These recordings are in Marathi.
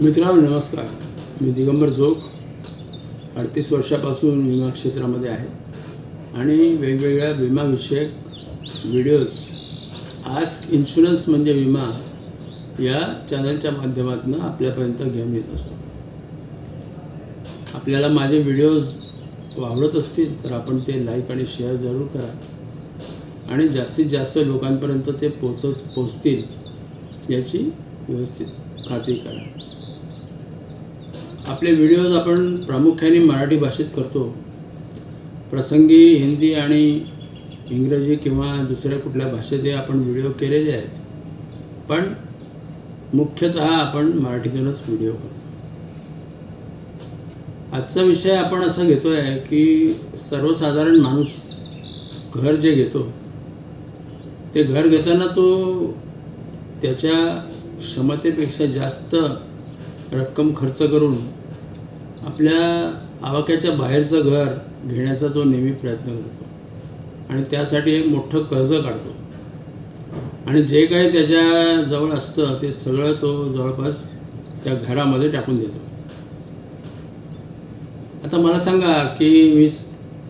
मित्रांनो नमस्कार. मी दिगंबर जोग अडतीस वर्षापासून विमा क्षेत्रामध्ये आहे आणि वेगवेगळ्या विमाविषयक व्हिडिओज आस्क इन्शुरन्स म्हणजे विमा या चॅनलच्या माध्यमातून आपल्यापर्यंत घेऊन येत असतो. आपल्याला माझे व्हिडिओज आवडत असतील तर आपण ते लाईक आणि शेअर जरूर करा. आणि जास्तीत जास्त लोकांपर्यंत ते पोचत पोचतील याची व्यवस्थित खात्री करा. आपले व्हिडिओज आपण प्रामुख्याने मराठी भाषेत करतो. प्रसंगी हिंदी आणि इंग्रजी किंवा दुसऱ्या कुठल्या भाषेत आपण व्हिडिओ केलेले आहेत. पण मुख्यतः आपण मराठीतूनच व्हिडिओ करतो. आजचा विषय आपण असा घेतो आहे की सर्वसाधारण माणूस घर जे घेतो ते घर घेताना तो त्याच्या क्षमतेपेक्षा जास्त रक्कम खर्च करून आपल्या आवाक्याच्या बाहेरचं घर घेण्याचा तो नेहमी प्रयत्न करतो. आणि त्यासाठी एक मोठं कर्ज काढतो. आणि जे काही त्याच्याजवळ असतं ते सगळं तो जवळपास त्या घरामध्ये टाकून देतो. आता मला सांगा की वीस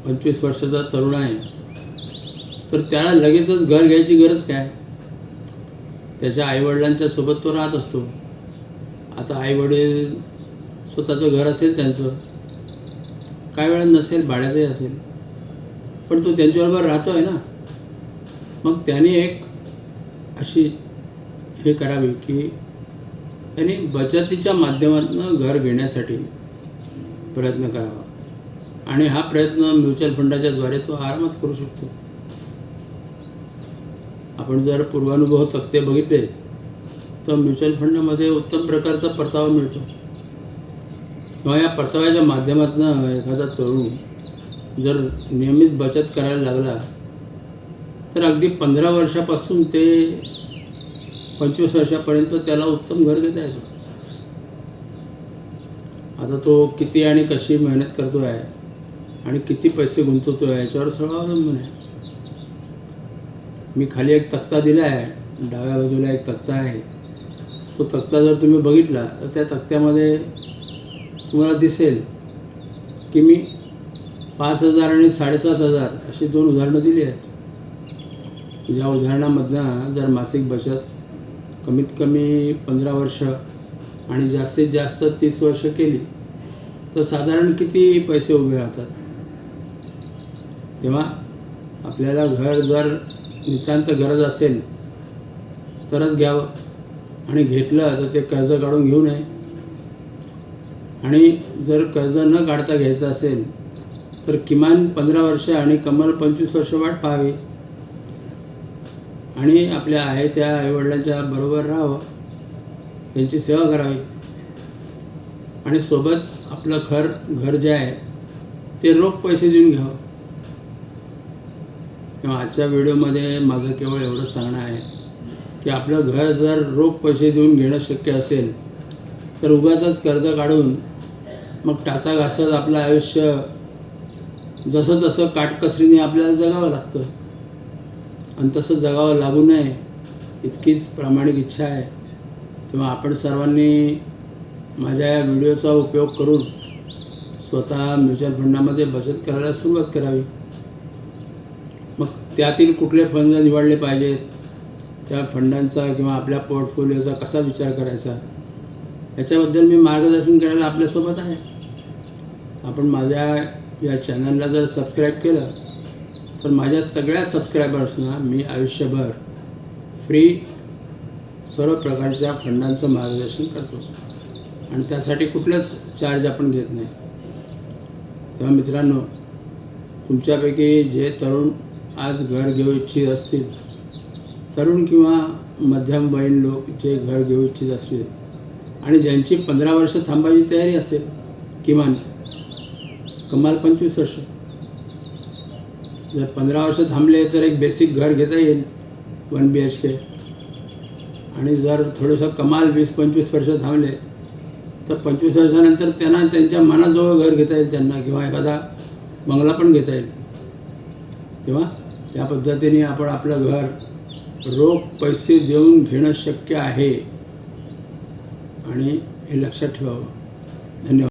पंचवीस वर्षाचा तरुण आहे तर त्याला लगेचच घर घ्यायची गरज काय? त्याच्या आईवडिलांच्या सोबत तो राहत असतो. आता आईवडील स्वतःचं घर असेल त्यांचं काही वेळा नसेल भाड्याचंही असेल. पण तो त्यांच्याबरोबर राहतो आहे ना. मग त्याने एक अशी हे करावी की त्यांनी बचतीच्या माध्यमातून घर घेण्यासाठी प्रयत्न करावा. आणि हा प्रयत्न म्युच्युअल फंडाच्या द्वारे तो आरामात करू शकतो. आपण जर पूर्वानुभव तक्ते बघितले तर म्युच्युअल फंडमध्ये उत्तम प्रकारचा परतावा मिळतो. किंवा या परताव्याच्या माध्यमातून एखादा तरुण जर नियमित बचत करायला लागला तर अगदी पंधरा वर्षापासून ते पंचवीस वर्षापर्यंत त्याला उत्तम घर घेता येतो. आता तो किती आणि कशी मेहनत करतो आहे आणि किती पैसे गुंतवतो आहे याच्यावर सगळं अवलंबून आहे. मी खाली एक तक्ता दिला आहे डाव्या बाजूला एक तक्ता आहे. तो तक्ता जर तुम्ही बघितला तर त्या तक्त्यामध्ये तुम्हाला दिसेल की मी पाच हजार आणि साडेसात हजार अशी दोन उदाहरणं दिली आहेत. ज्या उदाहरणामधनं जर मासिक बचत कमीत कमी पंधरा वर्ष आणि जास्तीत जास्त तीस वर्ष केली तर साधारण किती पैसे उभे राहतात? तेव्हा आपल्याला घर जर नितांत गरज असेल तरच घ्यावं. आणि घेतलं तर ते कर्ज काढून घेऊ नये. आणि जर कर्ज न काढता घ्यायचं असेल तर किमान पंधरा वर्ष आणि कमाल पंचवीस वर्ष वाट पाहावी. आणि आपल्या आहे त्या आईवडिलांच्या बरोबर राहावं. त्यांची सेवा करावी. आणि सोबत आपलं घर घर जे आहे ते रोख पैसे देऊन घ्यावं. किंवा आजच्या व्हिडिओमध्ये माझं केवळ एवढंच सांगणं आहे. की आपलं घर जर रोख पैसे देऊन घेणं शक्य असेल तर उगाचच कर्ज काढून मग टाचा घासत आपलं आयुष्य जसं तसं काटकसरीने आपल्याला जगावं लागतं. आणि तसं जगावं लागू नये इतकीच प्रामाणिक इच्छा आहे. तेव्हा आपण सर्वांनी माझ्या या व्हिडिओचा उपयोग करून स्वतः म्युच्युअल फंडामध्ये बचत करायला सुरुवात करावी. मग त्यातील कुठले फंड निवडले पाहिजेत? त्या फंडांचा किंवा आपल्या पोर्टफोलिओचा कसा विचार करायचा? याच्याबद्दल मी मार्गदर्शन करायला आपल्यासोबत आहे. आपण माझ्या या चॅनलला जर सबस्क्राईब केलं तर माझ्या सगळ्या सबस्क्रायबर्सना मी आयुष्यभर फ्री सर्व प्रकारच्या फंडांचं मार्गदर्शन करतो. आणि त्यासाठी कुठलंच चार्ज आपण घेत नाही. तेव्हा मित्रांनो तुमच्यापैकी जे तरुण आज घर घेऊ इच्छित असतील तरुण किंवा मध्यमवयीन लोक जे घर घेऊ इच्छित असतील आणि ज्यांची पंधरा वर्ष थांबायची तयारी असेल किमान कमाल पंचवीस वर्ष. जर पंधरा वर्ष थांबले तर एक बेसिक घर घेता येईल वन बी एच के आणि जर थोडंसं कमाल वीस पंचवीस वर्ष थांबले तर पंचवीस वर्षानंतर त्यांना त्यांच्या मनाजवळ घर घेता येईल त्यांना किंवा एखादा बंगला पण घेता येईल. तेव्हा या पद्धतीने आपण आपलं घर रोख पैसे देऊन घेणं शक्य आहे. आणि हे लक्षात ठेवावं. धन्यवाद.